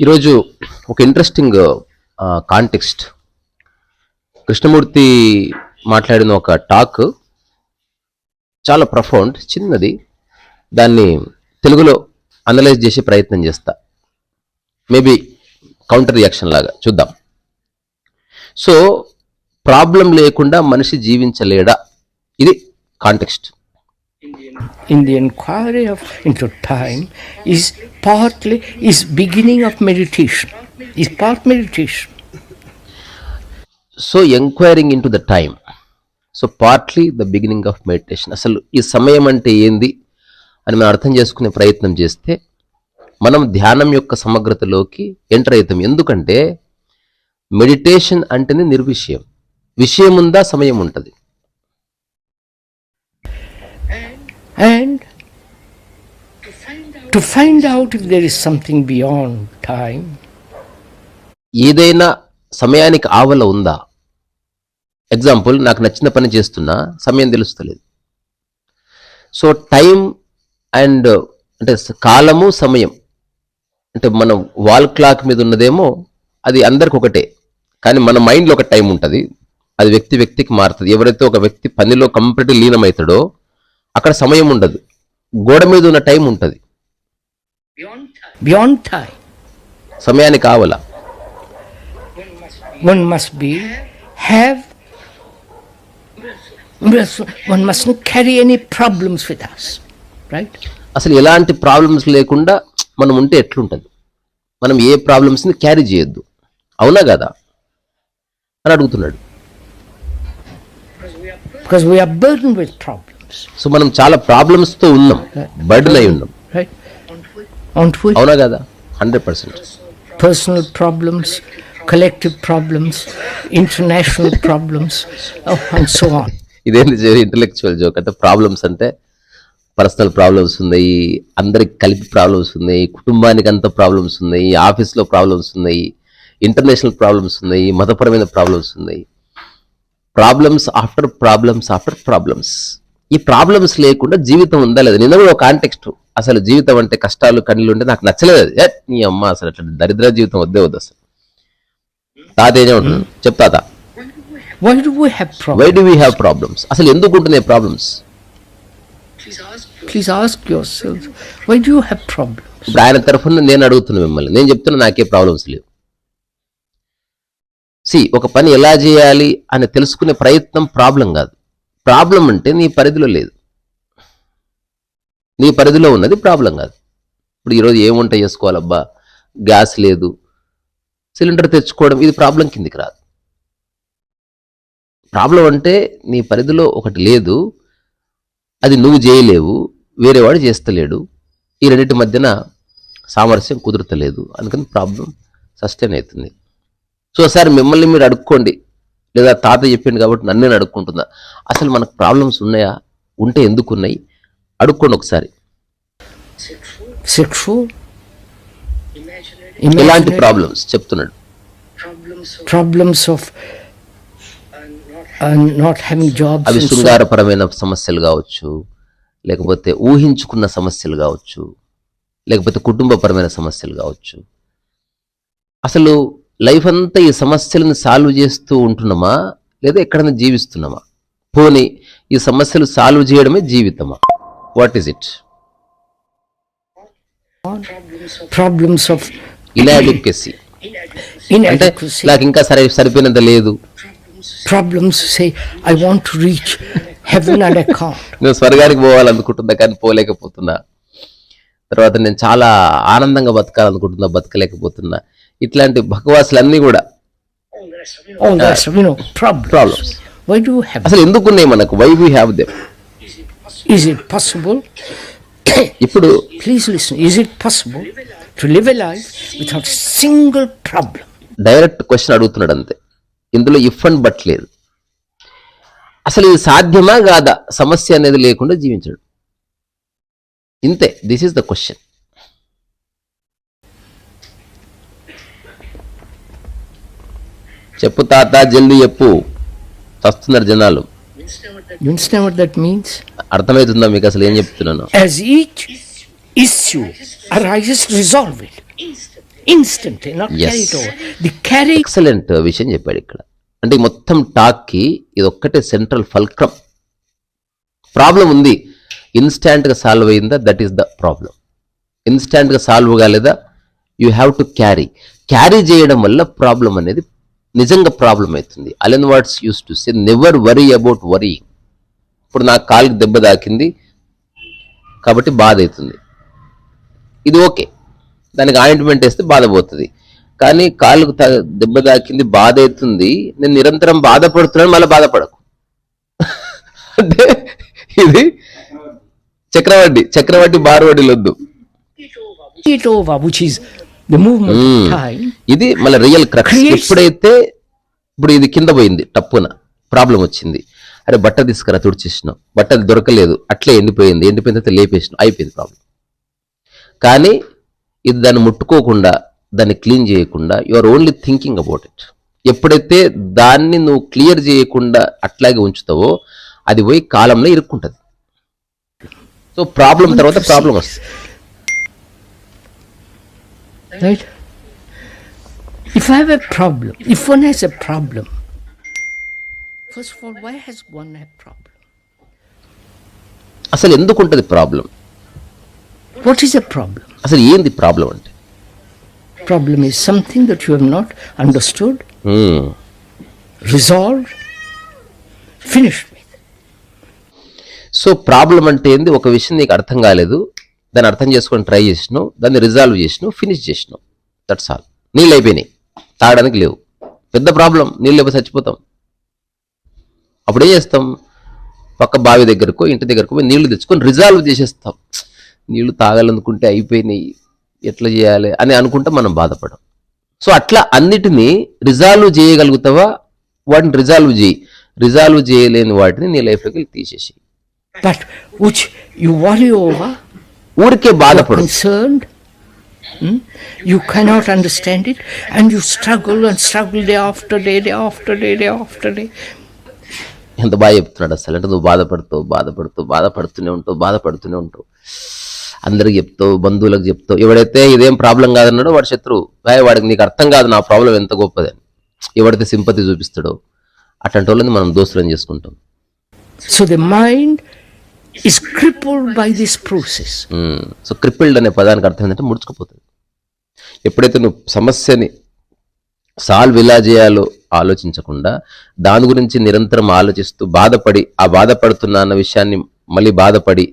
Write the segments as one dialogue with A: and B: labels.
A: ఈరోజు ఒక interesting context Krishnamurthy మాట్లాడిన ఒక టాక్ చాలా ప్రఫౌండ్ చిన్నది. దాన్ని తెలుగులో అనలైజ్ చేసే ప్రయత్నం చేస్తా. మేబీ కౌంటర్ రియాక్షన్ లాగా చూద్దాం. సో ప్రాబ్లం లేకుండా మనిషి జీవించలేడా? ఇది context
B: In the inquiry of into time is partly is beginning of meditation. Is part meditation.
A: So enquiring into the time so partly the beginning of meditation అసలు ఈ సమయం అంటే ఏంది అని మనం అర్థం చేసుకునే ప్రయత్నం చేస్తే మనం ధ్యానం యొక్క సమగ్రతలోకి ఎంటర్ అవుతాం. ఎందుకంటే మెడిటేషన్ అంటేనే నిర్విషయం. విషయం ఉందా సమయం ఉంటుంది.
B: And to find out if there is something beyond time
A: ఏదైనా సమయానికి ఆవల ఉందా? ఎగ్జాంపుల్ నాకు నచ్చిన పని చేస్తున్నా సమయం తెలుస్తలేదు. సో టైం అండ్ అంటే కాలము సమయం. అంటే మనం వాల్ క్లాక్ మీద ఉన్నదేమో అది అందరికి ఒకటే. కానీ మన మైండ్లో ఒక టైం ఉంటుంది. అది వ్యక్తి వ్యక్తికి మారుతుంది. ఎవరైతే ఒక వ్యక్తి పనిలో కంప్లీట్ లీనమవుతాడో అక్కడ సమయం ఉండదు. గోడ మీద ఉన్న టైం ఉంటుంది.
B: బియాండ్ థాయ్
A: సమయాన్ని కావాలా.
B: One must be have one must carry any problems with us right
A: అసలు ఎలాంటి ప్రాబ్లమ్స్ లేకుండా మనం ఉంటే ఎట్లుంటుంది? మనం ఏ ప్రాబ్లమ్స్ని క్యారీ చేయొద్దు. అవునా కదా? అని అడుగుతున్నాడు.
B: బికాస్ వీఆర్ ప్రాబ్లమ్స్
A: సో మనం చాలా ప్రాబ్లమ్స్తో ఉన్నాం. బర్డన్ అయి ఉన్నాం. అవునా కదా? Hundred percent.
B: Problems, international problems, oh, and so on.
A: ఇదేంటి ఇంటలెక్చువల్ జోక్ అంటే ప్రాబ్లమ్స్ అంటే పర్సనల్ ప్రాబ్లమ్స్ ఉన్నాయి అందరికి కలిపి ప్రాబ్లమ్స్ ఉన్నాయి కుటుంబానికి అంత ప్రాబ్లమ్స్ ఉన్నాయి ఆఫీస్లో ప్రాబ్లమ్స్ ఉన్నాయి ఇంటర్నేషనల్ ప్రాబ్లమ్స్ ఉన్నాయి మతపరమైన ప్రాబ్లమ్స్ ఉన్నాయి. Problems after problems after problems ఈ ప్రాబ్లమ్స్ లేకుండా జీవితం ఉందా లేదా? నిన్న కూడా ఒక కాంటెక్స్ట్ అసలు జీవితం అంటే కష్టాలు కన్నీళ్ళు ఉంటే నాకు నచ్చలేదు అది. నీ అమ్మ అసలు అట్లా దరిద్ర జీవితం వద్దే వద్దు అసలు. తాత. ఏమే ఉంటుంది
B: we have
A: why? Do we have problems అసలు ఎందుకు ఉంటున్నాయి ప్రాబ్లమ్స్
B: you have problems?
A: ఇప్పుడు ఆయన తరఫున నేను అడుగుతున్నా మిమ్మల్ని. నేను చెప్తున్నా నాకే ప్రాబ్లమ్స్ లేవు. సి ఒక పని ఎలా చేయాలి అని తెలుసుకునే ప్రయత్నం ప్రాబ్లం కాదు. ప్రాబ్లం అంటే నీ పరిధిలో లేదు. నీ పరిధిలో ఉన్నది ప్రాబ్లం కాదు. ఇప్పుడు ఈరోజు ఏం వంట చేసుకోవాలబ్బా? గ్యాస్ లేదు. సిలిండర్ తెచ్చుకోవడం ఇది ప్రాబ్లం కిందికి రాదు. ప్రాబ్లం అంటే నీ పరిధిలో ఒకటి లేదు. అది నువ్వు చేయలేవు. వేరేవాడు చేస్తలేడు. ఈ రెండింటి మధ్యన సామరస్యం కుదరతలేదు. అందుకని ప్రాబ్లం సస్టైన్ అవుతుంది. సో సార్ మిమ్మల్ని మీరు అడుక్కోండి. లేదా తాత చెప్పిండు కాబట్టి నన్నే నేను అడుక్కుంటున్నా. అసలు మనకు ప్రాబ్లమ్స్ ఉన్నాయా? ఉంటే ఎందుకు ఉన్నాయి? అడుక్కోండి ఒకసారి.
B: Imaginary
A: ప్రాబ్లమ్స్ చెప్తున్నాడు.
B: Of uh, not having jobs
A: అవి శృంగారపరమైన సమస్యలు కావచ్చు లేకపోతే ఊహించుకున్న సమస్యలు కావచ్చు లేకపోతే కుటుంబపరమైన సమస్యలు కావచ్చు. అసలు లైఫ్ అంతా ఈ సమస్యలను సాల్వ్ చేస్తూ ఉంటున్నామా? లేదా ఎక్కడైనా జీవిస్తున్నామా? పోనీ ఈ సమస్యలు సాల్వ్ చేయడమే జీవితమా? What is it
B: problems of
A: inadequacy అంటే. నాకు ఇంకా సరి సరిపోయినంత లేదు.
B: Problems say, I want to reach heaven and I can't.
A: నేను స్వర్గానికి పోవాలనుకుంటున్నా కానీ పోలేకపోతున్నా. తర్వాత నేను చాలా ఆనందంగా బతకాలనుకుంటున్నా బతకలేకపోతున్నా. ఇట్లాంటి భగవాసులన్నీ కూడా. Problems
B: Why do you have
A: అసలు ఎందుకు ఉన్నాయి మనకు? Why we have them
B: Is it possible?
A: ఇప్పుడు
B: listen. Is it possible to live a life without a single problem?
A: Direct question అడుగుతున్నాడు అంతే ఇందులో ఇఫ్ అండ్ బట్ లేదు. అసలు ఇది సాధ్యమా కాదా? సమస్య అనేది లేకుండా జీవించడు. ఇంతే. దిస్ ఈస్ ద క్వశ్చన్ చెప్పు తాత జల్దీ చెప్పు. చస్తున్నారు జనాలు.
B: You understand what that means?
A: అర్థమవుతుందా మీకు అసలు ఏం చెప్తున్నాను
B: As each issue arises, resolve it. Instantly, not
A: Yes.
B: carry it over. The carry
A: excellent విషయం చెప్పాడు ఇక్కడ అంటే ఈ మొత్తం టాక్కి ఇది ఒక్కటే సెంట్రల్ ఫల్క్రమ్ ప్రాబ్లం ఉంది ఇన్స్టాంట్గా సాల్వ్ అయిందా దట్ ఈస్ ద ప్రాబ్లం ఇన్స్టాంట్గా సాల్వ్ కాలేదా you have to carry carry చేయడం వల్ల ప్రాబ్లం అనేది నిజంగా ప్రాబ్లం అవుతుంది. Alan Watts used to say never worry about worry ఇప్పుడు నా కాలుకి దెబ్బ తాకింది కాబట్టి బాధ అవుతుంది. ఇది ఓకే దానికి ఆయింట్మెంట్ వేస్తే బాధ పోతుంది. కానీ కాలుకు దెబ్బ తాకింది బాధ అవుతుంది. నేను నిరంతరం బాధపడుతున్నాను మళ్ళీ బాధపడకు. అంటే ఇది చక్రవడ్డీ చక్రవడ్డీ బారవడ్డీలు వద్దు Mm.
B: time,
A: ఇది మళ్ళీ రియల్ క్రక్స్ ఎప్పుడైతే ఇప్పుడు ఇది కింద పోయింది టప్పున. ప్రాబ్లం వచ్చింది. అరే బట్ట తీసుకురా తుడిచేసినాం. బట్ట అది దొరకలేదు. అట్లే ఎండిపోయింది. ఎండిపోయిన తర్వాత లేపేసినాం. అయిపోయింది ప్రాబ్లం కానీ ఇది దాన్ని ముట్టుకోకుండా దాన్ని క్లీన్ చేయకుండా you are only thinking about it ఎప్పుడైతే దాన్ని నువ్వు క్లియర్ చేయకుండా అట్లాగే ఉంచుతావో అది పోయి కాలంలో ఇరుక్కుంటది. సో ప్రాబ్లం తర్వాత ప్రాబ్లం వస్తుంది.
B: Right? If I have a problem, if one has a problem, first of all, why has one a problem?
A: అసలు ఎందుకు ఉంటుంది problem
B: What is a problem?
A: అసలు ఏంది ప్రాబ్లం అంటే
B: Problem is something that you have not understood,
A: Hmm.
B: resolved, finished with.
A: So problem అంటే ఏంది ఒక విషయం నీకు అర్థం కాలేదు దాన్ని అర్థం చేసుకొని ట్రై చేసినావు దాన్ని రిజాల్వ్ చేసినావు ఫినిష్ చేసినావు దట్స్ ఆల్ నీళ్ళు అయిపోయినాయి. తాగడానికి లేవు. పెద్ద ప్రాబ్లం. నీళ్ళు లేకపోతే చచ్చిపోతాం. అప్పుడు ఏం చేస్తాం? పక్క బావి దగ్గరకు ఇంటి దగ్గరకు పోయి నీళ్ళు తెచ్చుకొని రిజాల్వ్ చేసేస్తాం. నీళ్ళు తాగాలనుకుంటే అయిపోయినాయి. ఎట్లా చేయాలి అని అనుకుంటే మనం బాధపడం. సో అట్లా అన్నిటినీ రిజాల్వ్ చేయగలుగుతావా? వాటిని రిజాల్వ్ చేయి. రిజాల్వ్ చేయలేని వాటిని నీ లైఫ్లోకి తీసేసి
B: But which you worry over,
A: ఊరికే బాధపడు
B: hmm? you cannot understand it, and you struggle and struggle day after day, day after day, day after day.
A: ఎంత బాగా చెప్తున్నాడు అసలు. అంటే నువ్వు బాధపడుతావు బాధపడుతావు బాధపడుతూనే ఉంటావు బాధపడుతూనే ఉంటావు. అందరికి చెప్తావు బంధువులకు చెప్తావు. ఎవడైతే ఇదేం ప్రాబ్లం కాదన్నాడో వాడు శత్రువు. బాయ్ వాడికి నీకు అర్థం కాదు నా ప్రాబ్లం ఎంత గొప్పదని ఎవడైతే సింపతి చూపిస్తాడో అట్లాంటి వాళ్ళని మనం దోస్తులను చేసుకుంటాం.
B: So the mind is crippled by this process. Hmm.
A: So crippled అనే పదానికి అర్థం ఏంటంటే ముడుచుకుపోతుంది. ఎప్పుడైతే నువ్వు సమస్యని సాల్వ్ ఎలా చేయాలో ఆలోచించకుండా దాని గురించి నిరంతరం ఆలోచిస్తూ బాధపడి ఆ బాధపడుతున్నా అన్న విషయాన్ని మళ్ళీ బాధపడి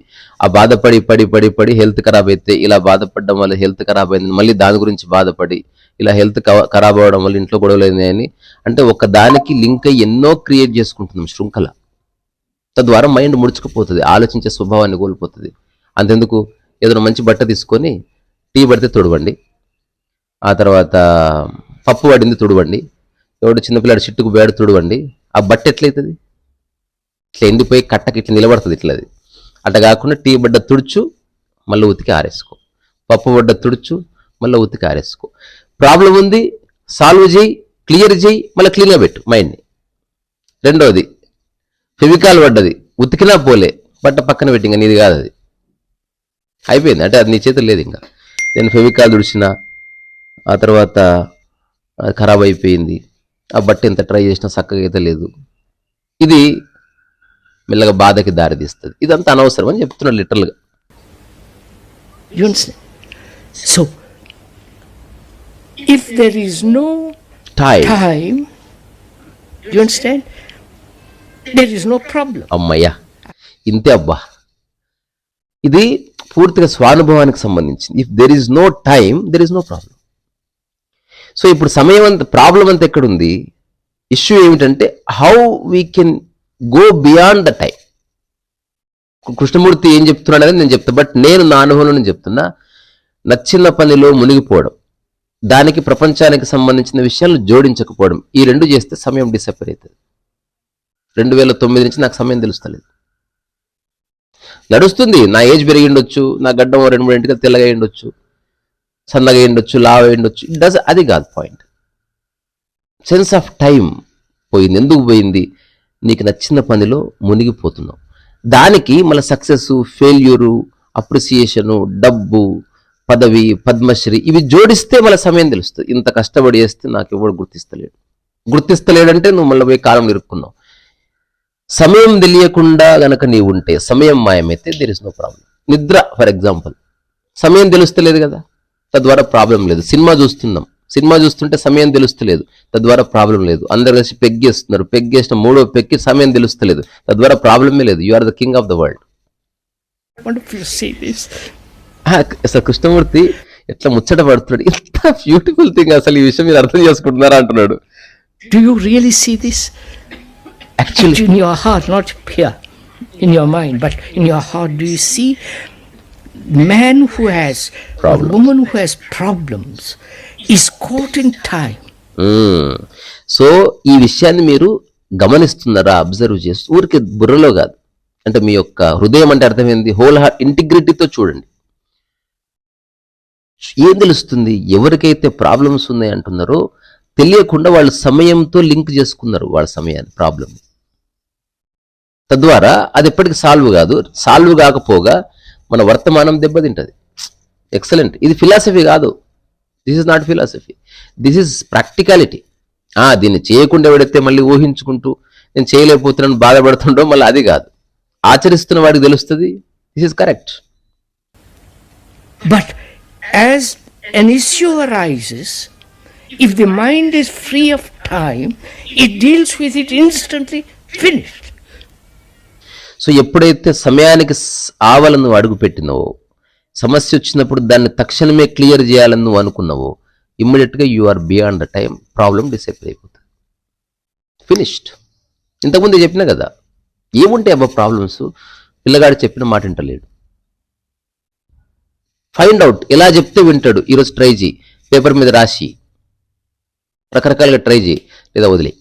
A: ఆ బాధపడి పడి పడి పడి హెల్త్ ఖరాబ్ అయితే ఇలా బాధపడడం వల్ల హెల్త్ ఖరాబ్ అయింది మళ్ళీ దాని గురించి బాధపడి ఇలా హెల్త్ ఖరాబ్ అవ్వడం వల్ల ఇంట్లో గొడవలు అని అంటే ఒక దానికి లింక్ అయ్యి ఎన్నో క్రియేట్ చేసుకుంటున్నాం శృంఖల. తద్వారా మైండ్ ముడుచుకుపోతుంది. ఆలోచించే స్వభావాన్ని కోల్పోతుంది. అంతెందుకు? ఏదైనా మంచి బట్ట తీసుకొని టీ పడితే తుడవండి. ఆ తర్వాత పప్పు పడింది తుడవండి. ఎవడు చిన్నపిల్లాడు చిట్టుకు బేడు తుడవండి. ఆ బట్ట ఎట్లయితుంది? ఇట్లా ఎండిపోయి కట్టకి ఇట్లా నిలబడుతుంది ఇట్లది. అట్లా కాకుండా టీ బడ్డ తుడుచు మళ్ళీ ఉతికి ఆరేసుకో. పప్పు బడ్డ తుడుచు మళ్ళీ ఉతికి ఆరేసుకో. ప్రాబ్లం ఉంది సాల్వ్ చేయి క్లియర్ చేయి మళ్ళీ క్లీన్గా పెట్టు మైండ్ని రెండవది ఫెవికాల్ పడ్డది. ఉతికినా పోలే. బట్ట పక్కన పెట్టి ఇంకా నీది కాదు అది. అయిపోయింది. అంటే అది నీ చేతులు లేదు ఇంకా. నేను ఫెవికాల్ తుడిచిన ఆ తర్వాత అది ఖరాబ్ అయిపోయింది. ఆ బట్ట ఎంత ట్రై చేసినా చక్కగా అయితే లేదు. ఇది మెల్లగా బాధకి దారితీస్తుంది ఇదంతా అనవసరం అని చెప్తున్నాడు లిటరల్గా
B: You understand? So, if there is no
A: time
B: time, there is no problem
A: అమ్మయ్యా ఇంతే అబ్బా. ఇది పూర్తిగా స్వానుభవానికి సంబంధించింది. If there is no time there is no problem so ఇప్పుడు సమయం అంత ప్రాబ్లం అంతా ఎక్కడుంది? ఇష్యూ ఏమిటంటే how we can go beyond the time Krishnamurti ఏం చెప్తున్నాడని నేను చెప్తా బట్ నేను నా అనుభవంలో నేను చెప్తున్నా నచ్చిన పనిలో మునిగిపోవడం దానికి ప్రపంచానికి సంబంధించిన విషయాలు జోడించకపోవడం ఈ రెండు చేస్తే సమయం డిసప్పర్ అవుతుంది. రెండు వేల తొమ్మిది నుంచి నాకు సమయం తెలుస్తలేదు. నడుస్తుంది నా ఏజ్ పెరిగి ఉండొచ్చు నా గడ్డం రెండు మూడు ఇంటికి తెల్లగా ఉండొచ్చు సన్నగా ఉండొచ్చు లావ్ ఉండొచ్చు ఇట్ డస్ అది కాదు పాయింట్ సెన్స్ ఆఫ్ టైం పోయింది. ఎందుకు పోయింది? నీకు నచ్చిన పనిలో మునిగిపోతున్నావు. దానికి మళ్ళీ సక్సెస్ ఫెయిల్యూరు అప్రిసియేషను డబ్బు పదవి పద్మశ్రీ ఇవి జోడిస్తే మళ్ళీ సమయం తెలుస్తుంది. ఇంత కష్టపడి చేస్తే నాకు ఎవడు గుర్తిస్తలేడు. గుర్తిస్తలేడంటే నువ్వు మళ్ళీ పోయి కాలం ఇరుక్కున్నావు సమయం తెలియకుండా గనక నీవు ఉంటే సమయం మాయమైతే దెర్ ఇస్ నో ప్రాబ్లం నిద్ర ఫర్ ఎగ్జాంపుల్ సమయం తెలుస్తలేదు కదా? తద్వారా ప్రాబ్లం లేదు. సినిమా చూస్తున్నాం. సినిమా చూస్తుంటే సమయం తెలుస్తలేదు. తద్వారా ప్రాబ్లం లేదు. అందరు కలిసి పెగ్గేస్తున్నారు పెగ్గేసిన మూడో పెక్కి సమయం తెలుస్తలేదు. తద్వారా ప్రాబ్లమే లేదు. You are the king of the world. అసలు కృష్ణమూర్తి ఎట్లా ముచ్చట పడుతున్నాడు? ఇంత బ్యూటిఫుల్ థింగ్ అసలు ఈ విషయం మీరు అర్థం చేసుకుంటున్నారా అంటున్నాడు.
B: Do you really see
A: actually
B: in your heart, not here, in your mind, but in your heart, do you see man who has
A: Problem.
B: or woman who has problems is caught in time.
A: So ఈ విషయాన్ని మీరు గమనిస్తున్నారా observe చేస్తూ ఊరికి బుర్రలో కాదు. అంటే మీ యొక్క హృదయం అంటే అర్థమైంది హోల్ హార్ట్ ఇంటిగ్రిటీతో చూడండి. ఏం తెలుస్తుంది? ఎవరికైతే ప్రాబ్లమ్స్ ఉన్నాయి అంటున్నారో తెలియకుండా వాళ్ళు సమయంతో లింక్ చేసుకున్నారు వాళ్ళ సమయాన్ని ప్రాబ్లం తద్వారా అది ఎప్పటికీ సాల్వ్ కాదు. సాల్వ్ కాకపోగా మన వర్తమానం దెబ్బతింటది. ఎక్సలెంట్ ఇది ఫిలాసఫీ కాదు. This is not philosophy this is practicality దీన్ని చేయకుండా పెడితే మళ్ళీ ఊహించుకుంటూ నేను చేయలేకపోతున్నాను బాధపడుతుండో మళ్ళీ అది కాదు. ఆచరిస్తున్న వాడికి తెలుస్తుంది. This is correct
B: but as an issue arises, if the mind is free of time, it deals with it instantly, finished.
A: So ఎప్పుడైతే సమయానికి ఆవలను అడుగుపెట్టినవో అడుగు సమస్య వచ్చినప్పుడు దాన్ని తక్షణమే క్లియర్ చేయాలని నువ్వు అనుకున్నావో ఇమ్మీడియట్గా you are beyond the time problem disappear అయిపోతుంది. ఫినిష్డ్. ఇంతకుముందు చెప్పినా కదా ఏముంటాయి అబ్బా ప్రాబ్లమ్స్? పిల్లగాడు చెప్పిన మాట వింటలేడు. ఫైండ్ అవుట్ ఎలా చెప్తే వింటాడు. ఈరోజు ట్రై చేయి. పేపర్ మీద రాసి రకరకాలుగా ట్రై చేయి. లేదా వదిలే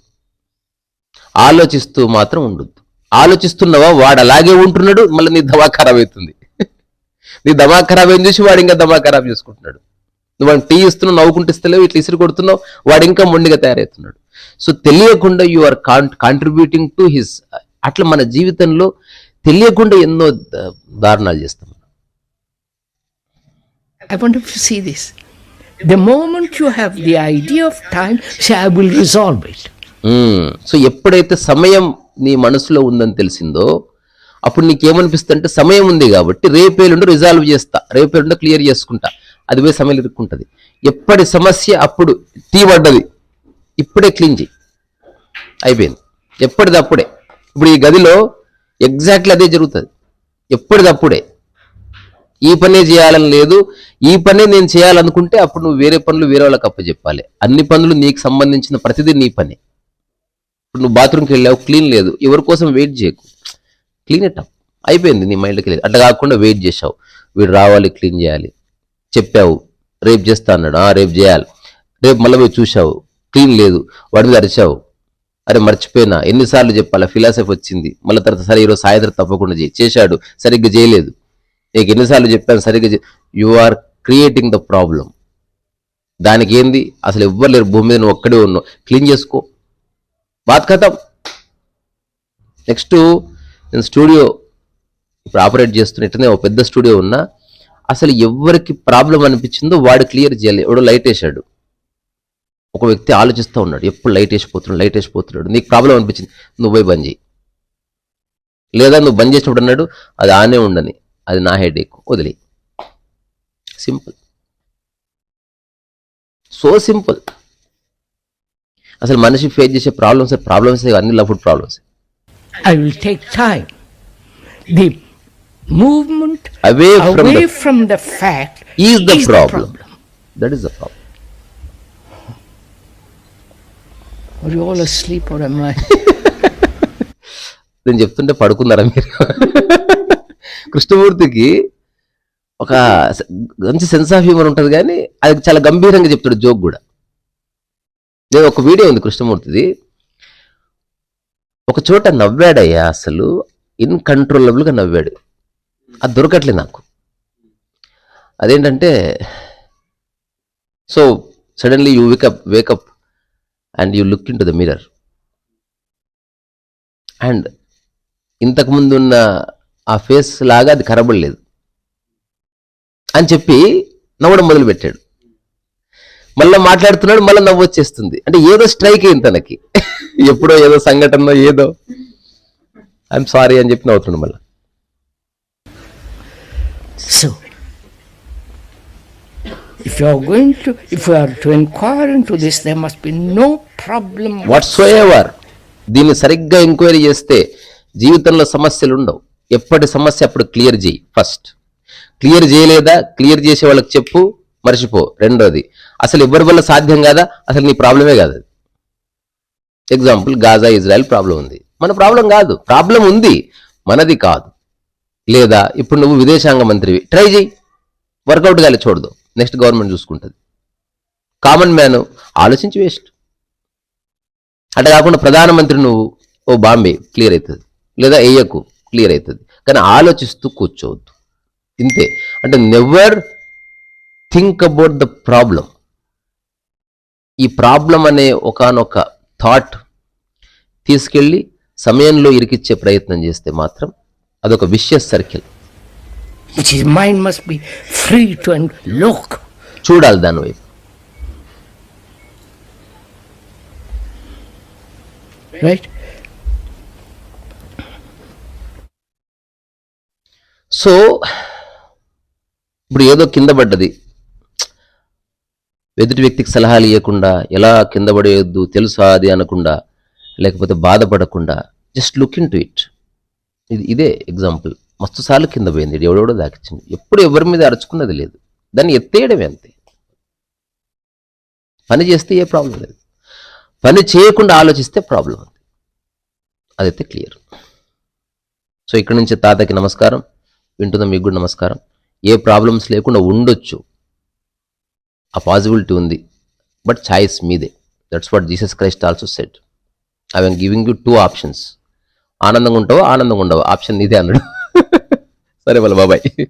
A: ఆలోచిస్తూ మాత్రం ఉండొద్దు. ఆలోచిస్తున్నావా వాడు అలాగే ఉంటున్నాడు మళ్ళీ నీ దమా ఖరాబ్ అవుతుంది నీ దమా ఖరాబ్ అయిన చూసి వాడు ఇంకా దమా ఖరాబ్ చేసుకుంటున్నాడు నువ్వు వాడిని టీ ఇస్తున్నావు నవ్వుకుంటూ ఇస్తలేవు ఇట్లా ఇసురు కొడుతున్నావు వాడు ఇంకా మొండిగా తయారవుతున్నాడు సో తెలియకుండా you are contributing to his అట్లా మన జీవితంలో తెలియకుండా ఎన్నో ద- దారుణాలు చేస్తాం
B: I wonder if you see this. The moment you have the idea of time, say, I will resolve it.
A: Hmm. So ఎప్పుడైతే సమయం నీ మనసులో ఉందని తెలిసిందో అప్పుడు నీకేమనిపిస్తుంది సమయం ఉంది కాబట్టి రేపేలుండి రిజాల్వ్ చేస్తా. రేపేలుండి క్లియర్ చేసుకుంటా. అది పోయి సమయం ఇరుక్కుంటుంది ఎప్పటి సమస్య అప్పుడు తీవడ్డది ఇప్పుడే క్లీన్ చేయి. అయిపోయింది. ఎప్పటిదప్పుడే. ఇప్పుడు ఈ గదిలో ఎగ్జాక్ట్లీ అదే జరుగుతుంది. ఎప్పటిదప్పుడే. ఈ పనే చేయాలని లేదు. ఈ పనే నేను చేయాలనుకుంటే అప్పుడు నువ్వు వేరే పనులు వేరే వాళ్ళకి అప్పచెప్పాలి. అన్ని పనులు నీకు సంబంధించిన ప్రతిదీ నీ పనే. ఇప్పుడు నువ్వు బాత్రూమ్కి వెళ్ళావు క్లీన్ లేదు. ఎవరి కోసం వెయిట్ చేయకు. క్లీన్ ఇట్ అయిపోయింది నీ మైండ్కి లేదు అట్లా కాకుండా వెయిట్ చేసావు. వీడు రావాలి క్లీన్ చేయాలి. చెప్పావు రేపు చేస్తా అన్నాడు. "ఆ, రేపు చేయాలి. రేపు మళ్ళీ పోయి చూసావు క్లీన్ లేదు. వాడి మీద అరిచావు. అరే మర్చిపోయినా. ఎన్నిసార్లు చెప్పాలా? ఫిలాసఫీ వచ్చింది. మళ్ళీ తర్వాత సరే ఈరోజు సాయంత్రం తప్పకుండా చేయి. చేశాడు. సరిగ్గా చేయలేదు. నీకు ఎన్నిసార్లు చెప్పాను సరిగ్గా you are creating the problem దానికి ఏంది? అసలు ఎవ్వరు లేరు. భూమి మీద నువ్వు ఒక్కడే ఉన్నావు. క్లీన్ చేసుకో. బాత్ కథం నెక్స్ట్ నేను స్టూడియో ఇప్పుడు ఆపరేట్ చేస్తున్నట్టునే ఒక పెద్ద స్టూడియో ఉన్నా అసలు ఎవరికి ప్రాబ్లం అనిపించిందో వాడు క్లియర్ చేయాలి. ఎవడో లైట్ వేసాడు ఒక వ్యక్తి ఆలోచిస్తూ ఉన్నాడు. ఎప్పుడు లైట్ వేసిపోతున్నాడు లైట్ వేసిపోతున్నాడు. నీకు ప్రాబ్లం అనిపించింది? నువ్వు పోయి బంద్ చేయి. లేదా నువ్వు బంద్ చేసినప్పుడు అన్నాడు అది ఆనే ఉండని. అది నా హెడ్ ఎక్కువ వదిలే సింపుల్ సో సింపుల్ అసలు మనిషి ఫేస్ చేసే ప్రాబ్లమ్స్ ప్రాబ్లమ్స్ అన్ని love food problems
B: I will take time. The movement
A: away from
B: away from the fact
A: is the problem that is the problem
B: Are you all asleep or am I?
A: నేను చెప్తుంటే పడుకున్నారా మీరు? కృష్ణమూర్తికి ఒక మంచి sense of humour ఉంటుంది కానీ అది చాలా గంభీరంగా చెప్తాడు జోక్ కూడా. నేను ఒక వీడియో ఉంది కృష్ణమూర్తిది. ఒక చోట నవ్వాడయ్యా అసలు ఇన్కంట్రోలబుల్గా నవ్వాడు. అది దొరకట్లేదు నాకు. అదేంటంటే so suddenly you wake up wake up and you look into the mirror and ఇంతకుముందు ఉన్న ఆ ఫేస్ లాగా అది కనబడలేదు. అని చెప్పి నవ్వడం మొదలుపెట్టాడు. మళ్ళీ మాట్లాడుతున్నాడు మళ్ళీ నవ్వు వచ్చేస్తుంది. అంటే ఏదో స్ట్రైక్ అయింది తనకి. ఎప్పుడో ఏదో సంఘటన ఏదో. ఐఎమ్ సారీ అని చెప్పి నవ్వుతున్నాడు మళ్ళీ.
B: So, if you are going to, if you are to inquire into this, there must be no problem.
A: Ever దీన్ని సరిగ్గా ఎంక్వైరీ చేస్తే జీవితంలో సమస్యలు ఉండవు. ఎప్పటి సమస్య అప్పుడు క్లియర్ చేయి. ఫస్ట్ క్లియర్ చేయలేదా? క్లియర్ చేసే వాళ్ళకి చెప్పు. మర్చిపో. రెండోది అసలు ఎవరి వల్ల సాధ్యం కాదా? అసలు నీ ప్రాబ్లమే కాదు ఎగ్జాంపుల్ గాజా ఇజ్రాయెల్ ప్రాబ్లం ఉంది. మన ప్రాబ్లం కాదు. ప్రాబ్లం ఉంది. మనది కాదు. లేదా ఇప్పుడు నువ్వు విదేశాంగ మంత్రివి. ట్రై చేయి వర్కౌట్ కాలే చూడదు. నెక్స్ట్ గవర్నమెంట్ చూసుకుంటుంది. కామన్ మ్యాన్ ఆలోచించి వేస్ట్ అట్లా కాకుండా ప్రధానమంత్రి నువ్వు ఓ బాంబే క్లియర్ అవుతుంది లేదా ఏయకు క్లియర్ అవుతుంది కానీ ఆలోచిస్తూ కూర్చోవద్దు. ఇంతే. అంటే never think about the problem ఈ ప్రాబ్లం అనే ఒకనొక థాట్ తీసుకెళ్ళి సమయంలో ఇరికిచ్చే ప్రయత్నం చేస్తే మాత్రం అదొక vicious circle
B: mind must be free to and look.
A: చూడాలి దాని వైపు
B: Right?
A: సో ఇప్పుడు ఏదో కింద పడ్డది ఎదుటి వ్యక్తికి సలహాలు ఇవ్వకుండా ఎలా కింద పడేయొద్దు తెలుసా అది అనకుండా లేకపోతే బాధపడకుండా just look into it ఇది ఇదే ఎగ్జాంపుల్ మస్తు సార్లు కింద పోయింది ఎవడెవడో దాకిచ్చింది. ఎప్పుడు ఎవరి మీద అరుచుకున్నది లేదు. దాన్ని ఎత్తేయడమే అంతే. పని చేస్తే ఏ ప్రాబ్లం లేదు. పని చేయకుండా ఆలోచిస్తే ప్రాబ్లం ఉంది అదైతే క్లియర్ సో ఇక్కడ నుంచి తాతకి నమస్కారం వింటున్న మీకు కూడా నమస్కారం. ఏ ప్రాబ్లమ్స్ లేకుండా ఉండొచ్చు. ఆ పాసిబిలిటీ ఉంది. బట్ ఛాయిస్ మీదే. That's what Jesus Christ also said I giving you two options ఆనందంగా ఉంటావు? ఆనందంగా ఉండవు? ఆప్షన్ నీదే అన్నాడు. సరే వాళ్ళ బాబాయ్